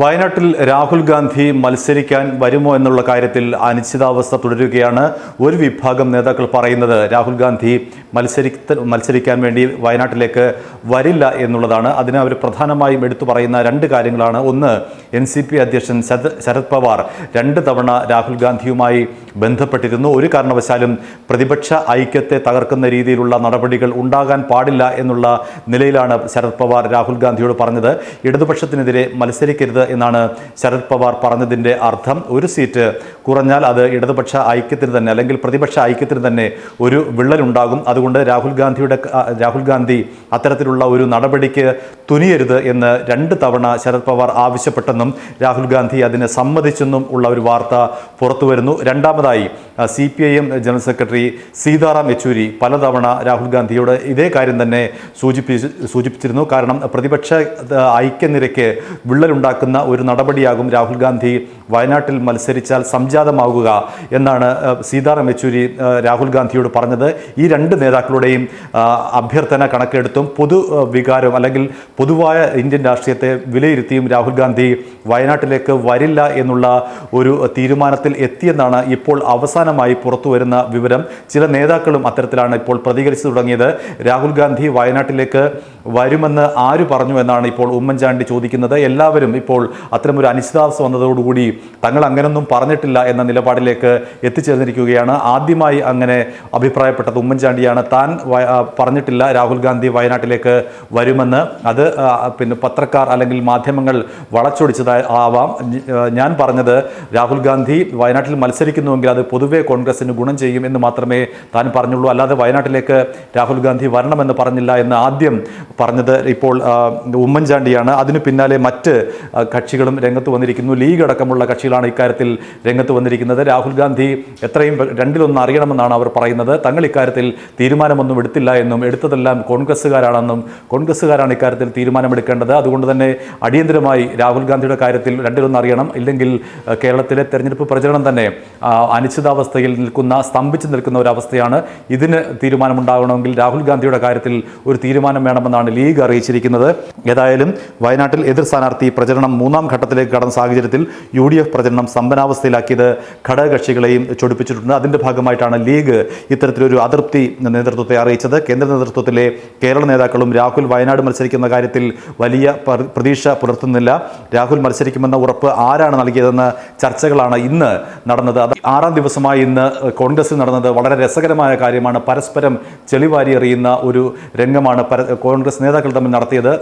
വയനാട്ടിൽ രാഹുൽ ഗാന്ധി മത്സരിക്കാൻ വരുമോ എന്നുള്ള കാര്യത്തിൽ അനിശ്ചിതാവസ്ഥ തുടരുകയാണ്. ഒരു വിഭാഗം നേതാക്കൾ പറയുന്നത് രാഹുൽ ഗാന്ധി മത്സരി മത്സരിക്കാൻ വേണ്ടി വയനാട്ടിലേക്ക് വരില്ല എന്നുള്ളതാണ്. അതിന് അവർ പ്രധാനമായും എടുത്തു പറയുന്ന രണ്ട് കാര്യങ്ങളാണ്. ഒന്ന് എൻ അധ്യക്ഷൻ ശരത് പവാർ രണ്ട് തവണ രാഹുൽ ഗാന്ധിയുമായി ബന്ധപ്പെട്ടിരുന്നു. ഒരു കാരണവശാലും പ്രതിപക്ഷ ഐക്യത്തെ തകർക്കുന്ന രീതിയിലുള്ള നടപടികൾ ഉണ്ടാകാൻ പാടില്ല എന്നുള്ള നിലയിലാണ് ശരത് പവാർ രാഹുൽ ഗാന്ധിയോട് പറഞ്ഞത്. ഇടതുപക്ഷത്തിനെതിരെ മത്സരിക്കരുത് എന്നാണ് ശരത് പവാർ പറഞ്ഞതിന്റെ അർത്ഥം. ഒരു സീറ്റ് കുറഞ്ഞാൽ അത് ഇടതുപക്ഷ ഐക്യത്തിന് തന്നെ അല്ലെങ്കിൽ പ്രതിപക്ഷ ഐക്യത്തിന് തന്നെ ഒരു വിള്ളലുണ്ടാകും. അതുകൊണ്ട് രാഹുൽ ഗാന്ധിയുടെ രാഹുൽ ഗാന്ധി അത്തരത്തിലുള്ള ഒരു നടപടിക്ക് തുനിയരുത് എന്ന് രണ്ട് തവണ ശരത് പവാർ ആവശ്യപ്പെട്ടെന്നും രാഹുൽ ഗാന്ധി അതിനെ സമ്മതിച്ചെന്നും ഉള്ള ഒരു വാർത്ത പുറത്തു വരുന്നു രണ്ടാമതായി C P I M general secretary Sitaram Yechury പലതവണ രാഹുൽ ഗാന്ധിയോട് ഇതേ കാര്യം തന്നെ സൂചിപ്പിച്ച് സൂചിപ്പിച്ചിരുന്നു. കാരണം പ്രതിപക്ഷ ഐക്യനിരക്ക് വിള്ളലുണ്ടാക്കുന്ന ഒരു നടപടിയാകും രാഹുൽ ഗാന്ധി വയനാട്ടിൽ മത്സരിച്ചാൽ സംജാതമാകുക എന്നാണ് സീതാറാം യെച്ചൂരി രാഹുൽ ഗാന്ധിയോട് പറഞ്ഞത്. ഈ രണ്ട് നേതാക്കളുടെയും അഭ്യർത്ഥന കണക്കെടുത്തും പൊതു വികാരം അല്ലെങ്കിൽ പൊതുവായ ഇന്ത്യൻ രാഷ്ട്രീയത്തെ വിലയിരുത്തിയും രാഹുൽ ഗാന്ധി വയനാട്ടിലേക്ക് വരില്ല എന്നുള്ള ഒരു തീരുമാനത്തിൽ എത്തിയെന്നാണ് ഇപ്പോൾ അവസാനമായി പുറത്തുവരുന്ന വിവരം ചില നേതാക്കളും അത്തരത്തിലാണ് ഇപ്പോൾ പ്രതികരിച്ചു തുടങ്ങിയത്. രാഹുൽ ഗാന്ധി വയനാട്ടിലേക്ക് വരുമെന്ന് ആര് പറഞ്ഞു എന്നാണ് ഇപ്പോൾ ഉമ്മൻചാണ്ടി ചോദിക്കുന്നത്. എല്ലാവരും ഇപ്പോൾ അത്തരമൊരു അനിശ്ചിതാവസ്ഥ വന്നതോടുകൂടി തങ്ങൾ അങ്ങനൊന്നും പറഞ്ഞിട്ടില്ല എന്ന നിലപാടിലേക്ക് എത്തിച്ചേർന്നിരിക്കുകയാണ്. ആദ്യമായി അങ്ങനെ അഭിപ്രായപ്പെട്ടത് ഉമ്മൻചാണ്ടിയാണ്. താൻ പറഞ്ഞിട്ടില്ല രാഹുൽ ഗാന്ധി വയനാട്ടിലേക്ക് വരുമെന്ന്. അത് പിന്നെ പത്രക്കാർ അല്ലെങ്കിൽ മാധ്യമങ്ങൾ വളച്ചൊടിച്ചതായി ആവാം. ഞാൻ പറഞ്ഞത് രാഹുൽ ഗാന്ധി വയനാട്ടിൽ മത്സരിക്കുന്നുവെങ്കിൽ അത് പൊതുവേ കോൺഗ്രസിന് ഗുണം ചെയ്യും എന്ന് മാത്രമേ താൻ പറഞ്ഞുള്ളൂ. അല്ലാതെ വയനാട്ടിലേക്ക് രാഹുൽ ഗാന്ധി വരണമെന്ന് പറഞ്ഞില്ല എന്ന് ആദ്യം പറഞ്ഞത് ഇപ്പോൾ ഉമ്മൻചാണ്ടിയാണ്. അതിനു പിന്നാലെ മറ്റ് കക്ഷികളും രംഗത്ത് വന്നിരിക്കുന്നു. ലീഗ് അടക്കമുള്ള കക്ഷികളാണ് ഇക്കാര്യത്തിൽ രംഗത്ത് വന്നിരിക്കുന്നത്. രാഹുൽ ഗാന്ധി എത്രയും രണ്ടിലൊന്ന് അറിയണമെന്നാണ് അവർ പറയുന്നത്. തങ്ങൾ ഇക്കാര്യത്തിൽ തീരുമാനമൊന്നും എടുത്തില്ല എന്നും എടുത്തതെല്ലാം കോൺഗ്രസ്സുകാരാണെന്നും കോൺഗ്രസ്സുകാരാണ് ഇക്കാര്യത്തിൽ തീരുമാനമെടുക്കേണ്ടത്. അതുകൊണ്ട് തന്നെ അടിയന്തരമായി രാഹുൽ ഗാന്ധിയുടെ കാര്യത്തിൽ രണ്ടിലൊന്ന് അറിയണം. ഇല്ലെങ്കിൽ കേരളത്തിലെ തെരഞ്ഞെടുപ്പ് പ്രചരണം തന്നെ അനിശ്ചിതാവസ്ഥയിൽ നിൽക്കുന്ന സ്തംഭിച്ചു നിൽക്കുന്ന ഒരു അവസ്ഥയാണ് ഇതിന് തീരുമാനമുണ്ടാകണമെങ്കിൽ രാഹുൽ ഗാന്ധിയുടെ കാര്യത്തിൽ ഒരു തീരുമാനം വേണമെന്നാണ് ലീഗ് അറിയിച്ചിരിക്കുന്നത്. ഏതായാലും വയനാട്ടിൽ എതിർ സ്ഥാനാർത്ഥി പ്രചരണം മൂന്നാം ഘട്ടത്തിലേക്ക് കടന്ന സാഹചര്യത്തിൽ യു ഡി എഫ് പ്രചരണം സമ്പന്നാവസ്ഥയിലാക്കിയത് ഘടകകക്ഷികളെയും ചൊടിപ്പിച്ചിട്ടുണ്ട്. അതിന്റെ ഭാഗമായിട്ടാണ് ലീഗ് ഇത്തരത്തിലൊരു അതൃപ്തി നേതൃത്വത്തെ അറിയിച്ചത്. കേന്ദ്ര നേതൃത്വത്തിലെ കേരള നേതാക്കളും രാഹുൽ വയനാട് മത്സരിക്കുന്ന കാര്യത്തിൽ വലിയ പ്ര- പ്രതീക്ഷ പുലർത്തുന്നില്ല. രാഹുൽ മത്സരിക്കുമെന്ന ഉറപ്പ് ആരാണ് നൽകിയതെന്ന ചർച്ചകളാണ് ഇന്ന് നടന്നത്. അത് ആറാം ദിവസമായി ഇന്ന് കോൺഗ്രസിൽ നടന്നത് വളരെ രസകരമായ കാര്യമാണ്. പരസ്പരം ചെളിവാരി എറിയുന്ന ഒരു രംഗമാണ് പര- കോൺഗ്രസ് നേതാക്കൾ തമ്മിൽ നടത്തിയത്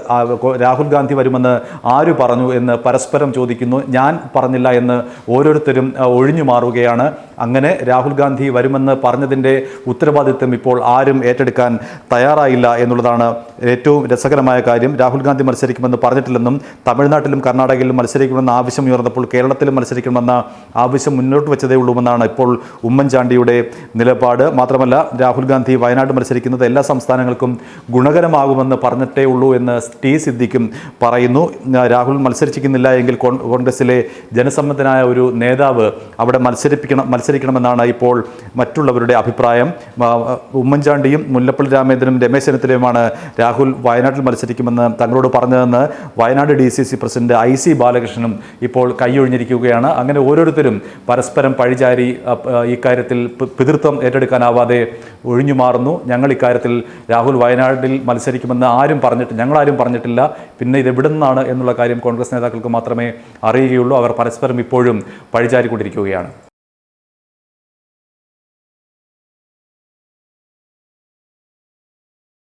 രാഹുൽ ഗാന്ധി വരുമെന്ന് ആര് പറഞ്ഞു എന്ന് പരസ്പരം ചോദിക്കുന്നു. ഞാൻ പറഞ്ഞില്ല എന്ന് ഓരോരുത്തരും ഒഴിഞ്ഞു മാറുകയാണ്. അങ്ങനെ രാഹുൽ ഗാന്ധി വരുമെന്ന് പറഞ്ഞതിന്റെ ഉത്തരവാദിത്വം ഇപ്പോൾ ആരും ഏറ്റെടുക്കാൻ തയ്യാറായില്ല എന്നുള്ളതാണ് ഏറ്റവും രസകരമായ കാര്യം. രാഹുൽ ഗാന്ധി മത്സരിക്കുമെന്ന് പറഞ്ഞിട്ടില്ലെന്നും തമിഴ്നാട്ടിലും കർണാടകയിലും മത്സരിക്കണമെന്ന ആവശ്യം ഉയർന്നപ്പോൾ കേരളത്തിലും മത്സരിക്കണമെന്ന ആവശ്യം മുന്നോട്ട് വെച്ചതേ ഉള്ളൂവെന്നാണ് ഇപ്പോൾ ഉമ്മൻചാണ്ടിയുടെ നിലപാട്. മാത്രമല്ല രാഹുൽ ഗാന്ധി വയനാട് മത്സരിക്കുന്നത് എല്ലാ സംസ്ഥാനങ്ങൾക്കും ഗുണകരമാകുമെന്ന് പറഞ്ഞിട്ടേ ഉള്ളൂ എന്ന് ടി സിദ്ദിഖും പറയുന്നു. രാഹുൽ മത്സരിച്ചിരിക്കുന്നില്ല എങ്കിൽ കോൺ- കോൺഗ്രസിലെ ജനസമ്മതനായ ഒരു നേതാവ് അവിടെ മത്സരിപ്പിക്കണം മത്സരിക്കണമെന്നാണ് ഇപ്പോൾ മറ്റുള്ളവരുടെ അഭിപ്രായം. ഉമ്മൻചാണ്ടിയും മുല്ലപ്പള്ളി രാമേന്ദ്രനും രമേശ് ചെന്നിത്തലയുമാണ് രാഹുൽ വയനാട്ടിൽ മത്സരിക്കുമെന്ന് തങ്ങളോട് പറഞ്ഞതെന്ന് Wayanad D C C president I C ബാലകൃഷ്ണനും ഇപ്പോൾ കൈയൊഴിഞ്ഞിരിക്കുകയാണ്. അങ്ങനെ ഓരോരുത്തരും പരസ്പരം പഴിചാരി ഇക്കാര്യത്തിൽ പിതൃത്വം ഏറ്റെടുക്കാനാവാതെ ഒഴിഞ്ഞു മാറുന്നു ഞങ്ങൾ ഇക്കാര്യത്തിൽ രാഹുൽ വയനാട്ടിൽ മത്സരിക്കുമെന്ന് ആരും പറഞ്ഞിട്ട് ഞങ്ങളാരും പറഞ്ഞിട്ടില്ല. പിന്നെ ഇത് എവിടെ നിന്നാണ് എന്നുള്ള കാര്യം കോൺഗ്രസ് നേതാക്കൾക്ക് മാത്രമേ അറിയുകയുള്ളൂ. അവർ പരസ്പരം ഇപ്പോഴും പഴിചാരിക്കൊണ്ടിരിക്കുകയാണ്.